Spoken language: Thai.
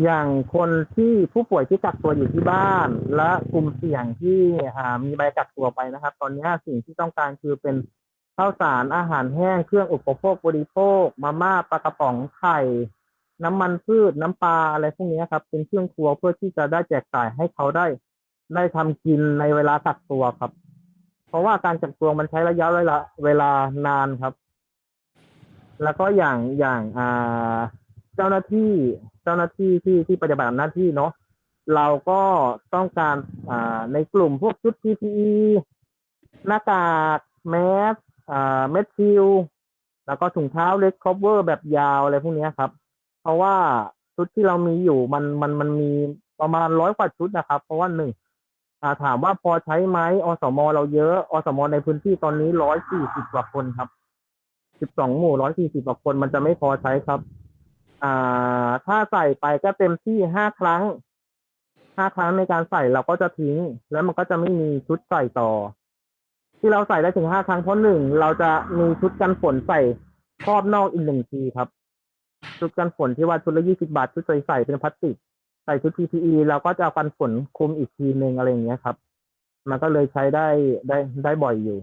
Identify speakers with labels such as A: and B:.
A: อย่างคนที่ผู้ป่วยที่กักตัวอยู่ที่บ้าน และกลุ่มเสี่ยงที่มีใบกักตัวไปนะครับ ตอนนี้สิ่งที่ต้องการคือเป็นข้าวสารอาหารแห้งเครื่องอุปโภคบริโภคมาม่าปลากระป๋องไข่น้ำมันพืชน้ำปลาอะไรพวกนี้ครับ เป็นเครื่องครัวเพื่อที่จะได้แจกจ่ายให้เขาได้ ได้ทำกินในเวลากักตัวครับ เพราะว่าการกักตัวมันใช้ระยะเวลาเวลานานครับ แล้วก็อย่างอย่างอ่าเจ้าหน้าที่ เจ้าหน้าที่ที่ที่ปฏิบัติหน้าที่เนาะเราก็ต้องการอ่าในกลุ่มพวกชุด PPE หน้ากากแมสอ่าเม็ดซิลแล้วก็ถุงเท้าเล็กคอเวอร์แบบยาวอะไรพวกนี้ครับ เพราะว่าชุดที่เรามีอยู่มันมันมันมีประมาณร้อยกว่าชุดนะครับ เพราะว่าหนึ่งาถามว่าพอใช้ไหมอสม เราเยอะอสม ในพื้นที่ตอนนี้ร้อยสี่สิบกว่าคนครับสิบสองหมู่ร้อยสี่สิบกว่าคนมันจะไม่พอใช้ครับ อ่า ถ้าใส่ไปก็เต็มที่ห้าครั้งห้าครั้งในการใส่เราก็จะทิ้ง แล้วมันก็จะไม่มีชุดใส่ต่อ ที่เราใส่ได้ถึงห้าครั้งเพราะหนึ่งเราจะมีชุดกันฝนใส่ครอบนอกอีกหนึ่งทีครับ ชุดกันฝนที่ว่าชุดละยี่สิบาทชุดใส่ใส่เป็นพลาสติก ใส่ชุด PPE เราก็จะเอากันฝนคุมอีกทีหนึ่งอะไรอย่างเงี้ยครับ มันก็เลยใช้ได้ได้ได้บ่อยอยู่